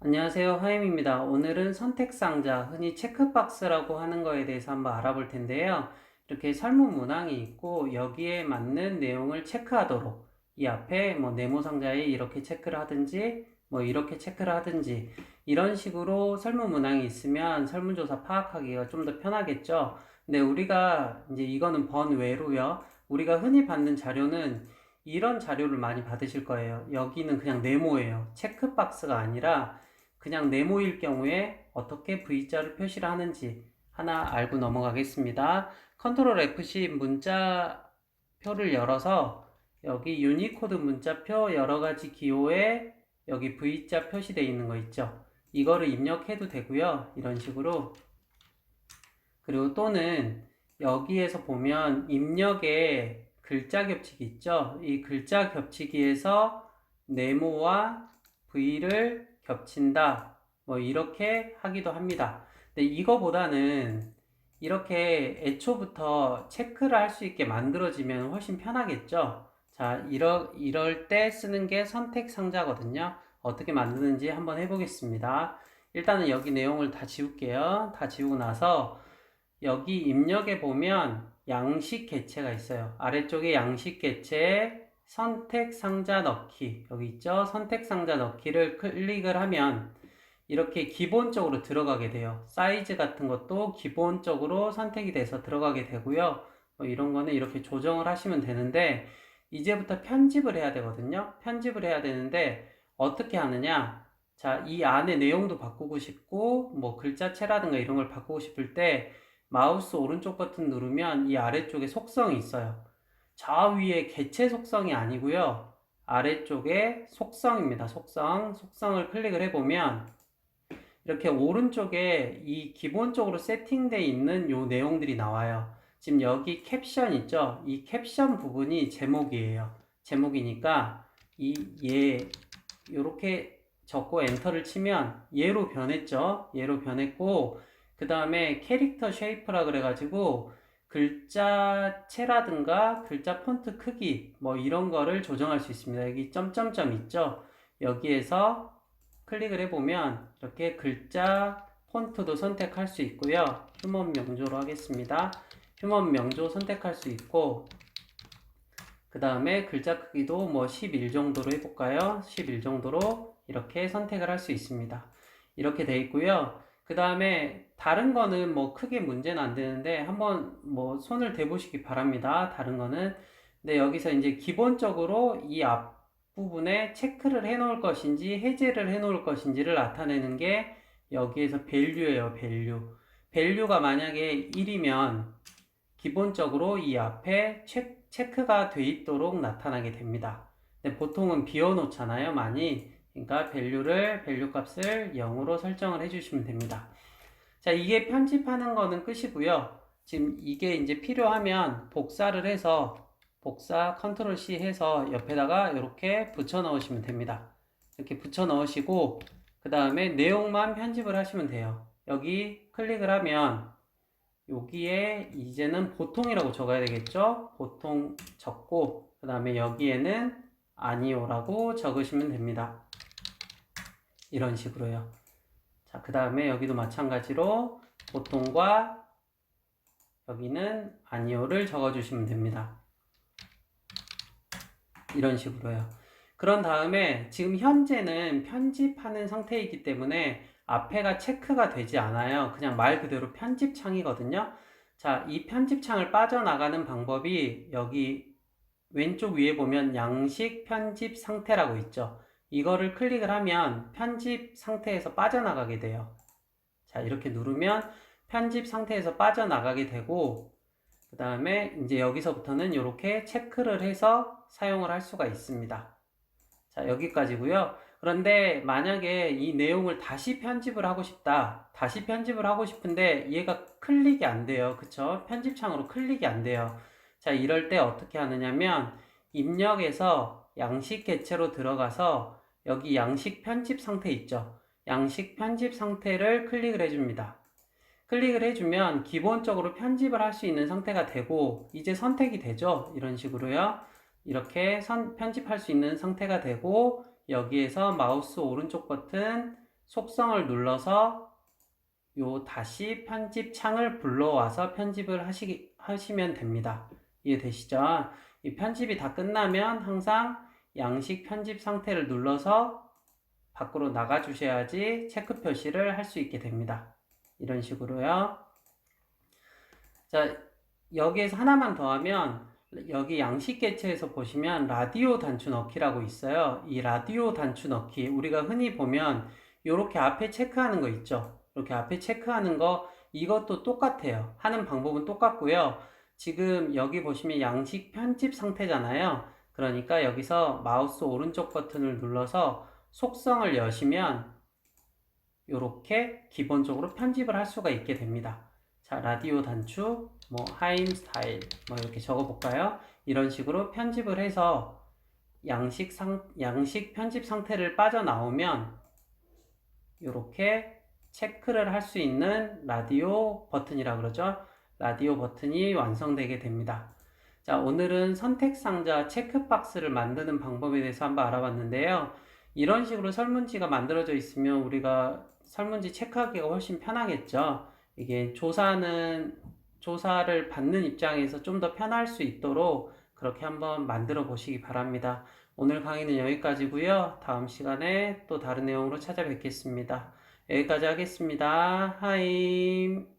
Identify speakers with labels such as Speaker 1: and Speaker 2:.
Speaker 1: 안녕하세요. 하임입니다. 오늘은 선택 상자, 흔히 체크박스라고 하는 거에 대해서 한번 알아볼 텐데요. 이렇게 설문 문항이 있고 여기에 맞는 내용을 체크하도록 이 앞에 뭐 네모 상자에 이렇게 체크를 하든지 뭐 이렇게 체크를 하든지 이런 식으로 설문 문항이 있으면 설문조사 파악하기가 좀 더 편하겠죠. 근데 우리가 이제 이거는 번외로요. 우리가 흔히 받는 자료는 이런 자료를 많이 받으실 거예요. 여기는 그냥 네모예요. 체크박스가 아니라 그냥 네모일 경우에 어떻게 V자를 표시를 하는지 하나 알고 넘어가겠습니다. 컨트롤 FC 문자표를 열어서 여기 유니코드 문자표 여러 가지 기호에 여기 V자 표시되어 있는 거 있죠. 이거를 입력해도 되고요. 이런 식으로. 그리고 또는 여기에서 보면 입력에 글자 겹치기 있죠. 이 글자 겹치기에서 네모와 V를 겹친다. 뭐 이렇게 하기도 합니다. 근데 이거보다는 이렇게 애초부터 체크를 할 수 있게 만들어지면 훨씬 편하겠죠. 자, 이러, 이럴 때 쓰는 게 선택 상자거든요. 어떻게 만드는지 한번 해보겠습니다. 일단은 여기 내용을 다 지울게요. 다 지우고 나서 여기 입력에 보면 양식 개체가 있어요. 아래쪽에 양식 개체에 선택 상자 넣기 여기 있죠? 선택 상자 넣기를 클릭을 하면 이렇게 기본적으로 들어가게 돼요. 사이즈 같은 것도 기본적으로 선택이 돼서 들어가게 되고요. 뭐 이런 거는 이렇게 조정을 하시면 되는데 이제부터 편집을 해야 되거든요. 편집을 해야 되는데 어떻게 하느냐? 자, 이 안에 내용도 바꾸고 싶고 뭐 글자체라든가 이런 걸 바꾸고 싶을 때 마우스 오른쪽 버튼 누르면 이 아래쪽에 속성이 있어요. 저 위에 개체 속성이 아니고요. 아래쪽에 속성입니다. 속성. 속성을 클릭을 해보면 이렇게 오른쪽에 이 기본적으로 세팅되어 있는 요 내용들이 나와요. 지금 여기 캡션 있죠? 이 캡션 부분이 제목이에요. 제목이니까 이얘 요렇게 적고 엔터를 치면 얘로 변했죠? 얘로 변했고 그 다음에 캐릭터 쉐이프라 그래가지고 글자체라든가 글자 폰트 크기 뭐 이런 거를 조정할 수 있습니다. 여기 점점점 있죠? 여기에서 클릭을 해보면 이렇게 글자 폰트도 선택할 수 있고요. 휴먼 명조로 하겠습니다. 휴먼 명조 선택할 수 있고 그 다음에 글자 크기도 뭐 11 정도로 해볼까요? 11 정도로 이렇게 선택을 할 수 있습니다. 이렇게 돼 있고요. 그 다음에 다른 거는 뭐 크게 문제는 안 되는데 한번 뭐 손을 대보시기 바랍니다. 다른 거는. 근데 여기서 이제 기본적으로 이 앞부분에 체크를 해 놓을 것인지 해제를 해 놓을 것인지를 나타내는 게 여기에서 valu예요, value. value가 만약에 1이면 기본적으로 이 앞에 체, 체크가 돼 있도록 나타나게 됩니다. 근데 보통은 비워 놓잖아요, 많이. 그러니까 value를 value 값을 0으로 설정을 해주시면 됩니다. 자, 이게 편집하는 거는 끝이고요. 지금 이게 이제 필요하면 복사를 해서 복사 컨트롤 C 해서 옆에다가 이렇게 붙여 넣으시면 됩니다. 이렇게 붙여 넣으시고 그 다음에 내용만 편집을 하시면 돼요. 여기 클릭을 하면 여기에 이제는 보통이라고 적어야 되겠죠? 보통 적고 그 다음에 여기에는 아니오라고 적으시면 됩니다. 이런 식으로요. 자, 그 다음에 여기도 마찬가지로 보통과 여기는 아니오를 적어주시면 됩니다. 이런 식으로요. 그런 다음에 지금 현재는 편집하는 상태이기 때문에 앞에가 체크가 되지 않아요. 그냥 말 그대로 편집창이거든요. 자, 이 편집창을 빠져나가는 방법이 여기 왼쪽 위에 보면 양식 편집 상태라고 있죠. 이거를 클릭을 하면 편집 상태에서 빠져나가게 돼요. 자, 이렇게 누르면 편집 상태에서 빠져나가게 되고, 그 다음에 이제 여기서부터는 이렇게 체크를 해서 사용을 할 수가 있습니다. 자, 여기까지고요. 그런데 만약에 이 내용을 다시 편집을 하고 싶다. 다시 편집을 하고 싶은데 얘가 클릭이 안 돼요. 그쵸? 편집창으로 클릭이 안 돼요. 자, 이럴 때 어떻게 하느냐면 입력에서 양식 개체로 들어가서 여기 양식 편집 상태 있죠? 양식 편집 상태를 클릭을 해줍니다. 클릭을 해주면 기본적으로 편집을 할 수 있는 상태가 되고 이제 선택이 되죠? 이런 식으로요. 이렇게 선, 편집할 수 있는 상태가 되고 여기에서 마우스 오른쪽 버튼 속성을 눌러서 요 다시 편집 창을 불러와서 편집을 하시, 하시면 됩니다. 이해되시죠? 이 편집이 다 끝나면 항상 양식 편집 상태를 눌러서 밖으로 나가 주셔야지 체크 표시를 할 수 있게 됩니다. 이런 식으로요. 자, 여기에서 하나만 더 하면 여기 양식 개체에서 보시면 라디오 단추 넣기라고 있어요. 이 라디오 단추 넣기 우리가 흔히 보면 이렇게 앞에 체크하는 거 있죠. 이렇게 앞에 체크하는 거 이것도 똑같아요. 하는 방법은 똑같고요. 지금 여기 보시면 양식 편집 상태잖아요. 그러니까 여기서 마우스 오른쪽 버튼을 눌러서 속성을 여시면 이렇게 기본적으로 편집을 할 수가 있게 됩니다. 자, 라디오 단추, 뭐 하임 스타일, 뭐 이렇게 적어 볼까요? 이런 식으로 편집을 해서 양식 상 양식 편집 상태를 빠져나오면 이렇게 체크를 할 수 있는 라디오 버튼이라 그러죠. 라디오 버튼이 완성되게 됩니다. 자, 오늘은 선택 상자 체크박스를 만드는 방법에 대해서 한번 알아봤는데요. 이런 식으로 설문지가 만들어져 있으면 우리가 설문지 체크하기가 훨씬 편하겠죠. 이게 조사는 조사를 받는 입장에서 좀 더 편할 수 있도록 그렇게 한번 만들어 보시기 바랍니다. 오늘 강의는 여기까지고요. 다음 시간에 또 다른 내용으로 찾아뵙겠습니다. 여기까지 하겠습니다. 하임.